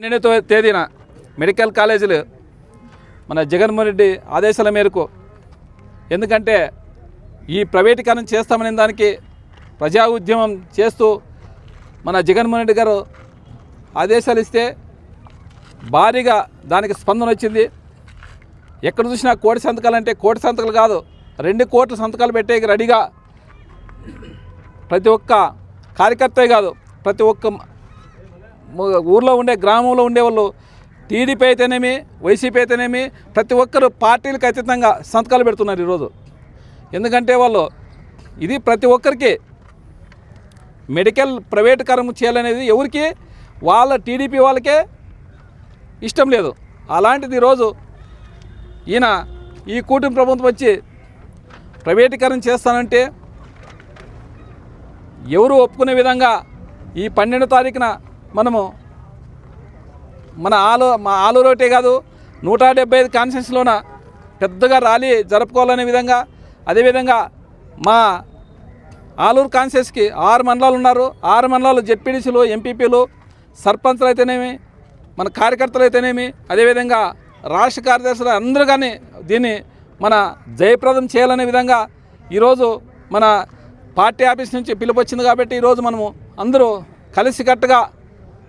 పన్నెండవ తేదీన మెడికల్ కాలేజీలు మన జగన్మోహన్ రెడ్డి ఆదేశాల మేరకు ఎందుకంటే ఈ ప్రైవేటీకరణ చేస్తామనే దానికి ప్రజా ఉద్యమం చేస్తూ మన జగన్మోహన్ రెడ్డి గారు ఆదేశాలు ఇస్తే భారీగా దానికి స్పందన వచ్చింది. ఎక్కడ చూసినా కోటి సంతకాలు అంటే కోటి సంతకాలు కాదు రెండు కోట్ల సంతకాలు పెట్టే రెడీగా ప్రతి ఒక్క కార్యకర్తే కాదు ప్రతి ఒక్క ఊర్లో ఉండే గ్రామంలో ఉండేవాళ్ళు. టీడీపీ అయితేనేమి వైసీపీ అయితేనేమి ప్రతి ఒక్కరు పార్టీలకు అతీతంగా సంతకాలు పెడుతున్నారు ఈరోజు. ఎందుకంటే వాళ్ళు ఇది ప్రతి ఒక్కరికి మెడికల్ ప్రైవేటీకరం చేయాలనేది ఎవరికి వాళ్ళ టీడీపీ వాళ్ళకే ఇష్టం లేదు. అలాంటిది ఈరోజు ఈయన ఈ కూటమి ప్రభుత్వం వచ్చి ప్రైవేటీకరణ చేస్తానంటే ఎవరు ఒప్పుకునే విధంగా ఈ పన్నెండో తారీఖున మనము మన ఆలో మా ఆలూరోటే కాదు నూట డెబ్బై ఐదు కాన్స్టిట్యూన్సీలోన పెద్దగా ర్యాలీ జరుపుకోవాలనే విధంగా అదేవిధంగా మా ఆలూరు కాన్స్టిట్యూన్సీకి ఆరు మండలాలు ఉన్నారు. ఆరు మండలాలు జెడ్పీడీసీలు ఎంపీపీలు సర్పంచ్లు అయితేనేమి మన కార్యకర్తలు అయితేనేమి అదేవిధంగా రాష్ట్ర కార్యదర్శులు అందరూ కానీ దీన్ని మన జయప్రదం చేయాలనే విధంగా ఈరోజు మన పార్టీ ఆఫీస్ నుంచి పిలుపు వచ్చింది కాబట్టి ఈరోజు మనము అందరూ కలిసికట్టుగా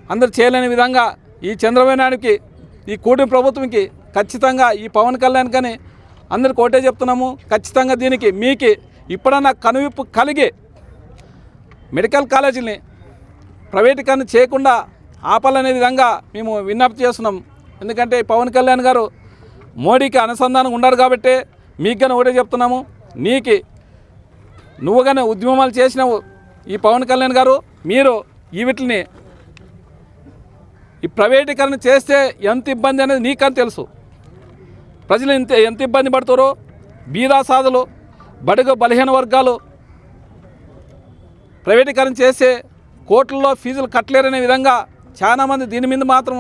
అందరూ చేయలేని విధంగా ఈ చంద్రబాబు నాయుడుకి ఈ కూటమి ప్రభుత్వంకి ఖచ్చితంగా ఈ పవన్ కళ్యాణ్ కానీ అందరికి ఒకటే చెప్తున్నాము. ఖచ్చితంగా దీనికి మీకి ఇప్పుడన్నా కనువిప్పు కలిగి మెడికల్ కాలేజీని ప్రైవేటీకరణ చేయకుండా ఆపాలనే విధంగా మేము విజ్ఞప్తి చేస్తున్నాం. ఎందుకంటే పవన్ కళ్యాణ్ గారు మోడీకి అనుసంధానం ఉన్నారు కాబట్టి మీకు కానీ ఒకటే చెప్తున్నాము. నీకి నువ్వు కానీ ఉద్యమాలు చేసినావు ఈ పవన్ కళ్యాణ్ గారు మీరు ఈ వీటిని ఈ ప్రైవేటీకరణ చేస్తే ఎంత ఇబ్బంది అనేది నీకని తెలుసు. ప్రజలు ఎంత ఎంత ఇబ్బంది పడతారో బీదా సాధులు బడుగు బలహీన వర్గాలు ప్రైవేటీకరణ చేస్తే కోట్లలో ఫీజులు కట్టలేరనే విధంగా చాలామంది దీని మీద మాత్రం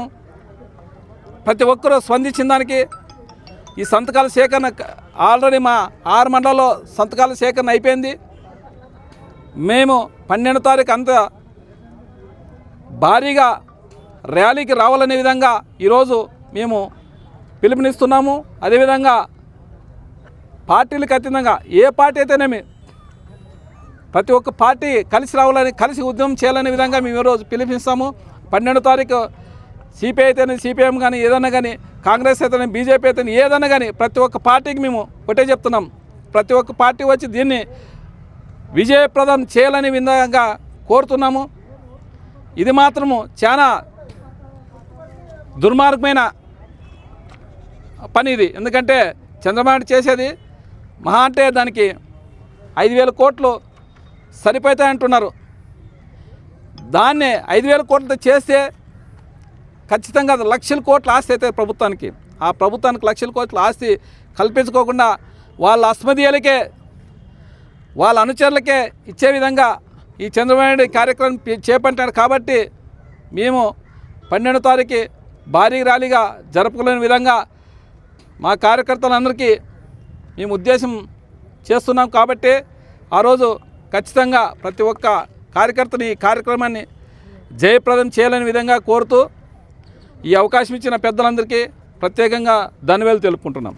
ప్రతి ఒక్కరూ స్పందించిన దానికి ఈ సంతకాల సేకరణ ఆల్రెడీ మా ఆరు మండలాల్లో సంతకాల సేకరణ అయిపోయింది. మేము పన్నెండు తారీఖు అంత భారీగా ర్యాలీకి రావాలనే విధంగా ఈరోజు మేము పిలుపునిస్తున్నాము. అదేవిధంగా పార్టీలకు అతీతంగా ఏ పార్టీ అయితేనేమి ప్రతి ఒక్క పార్టీ కలిసి రావాలని కలిసి ఉద్యమం చేయాలనే విధంగా మేము ఈరోజు పిలిపిస్తాము పన్నెండో తారీఖు సిపిఐ అయితేనే సిపిఎం కానీ ఏదన్నా కానీ కాంగ్రెస్ అయితేనే బీజేపీ అయితేనే ఏదన్నా కానీ ప్రతి ఒక్క పార్టీకి మేము ఒకటే చెప్తున్నాం. ప్రతి ఒక్క పార్టీ వచ్చి దీన్ని విజయప్రదం చేయాలనే విధంగా కోరుతున్నాము. ఇది మాత్రము చాలా దుర్మార్గమైన పని ఇది. ఎందుకంటే చంద్రబాబు నాయుడు చేసేది మహా అంటే దానికి ఐదు వేల కోట్లు సరిపోతాయంటున్నారు దాన్నే ఐదు వేల కోట్లతో చేస్తే ఖచ్చితంగా లక్షల కోట్ల ఆస్తి అయితే ప్రభుత్వానికి. ఆ ప్రభుత్వానికి లక్షల కోట్ల ఆస్తి కల్పించుకోకుండా వాళ్ళ అస్మదీయులకే వాళ్ళ అనుచరులకే ఇచ్చే విధంగా ఈ చంద్రబాబు నాయుడు కార్యక్రమం చేపట్టాడు కాబట్టి మేము పన్నెండో తారీఖు భారీ ర్యాలీగా జరుపుకోలేని విధంగా మా కార్యకర్తలందరికీ మేము ఉద్దేశం చేస్తున్నాం కాబట్టి ఆ రోజు ఖచ్చితంగా ప్రతి ఒక్క కార్యకర్తని ఈ కార్యక్రమాన్ని జయప్రదం చేయాలని విధంగా కోరుతూ ఈ అవకాశం ఇచ్చిన పెద్దలందరికీ ప్రత్యేకంగా ధన్యవాదాలు తెలుపుకుంటున్నాం.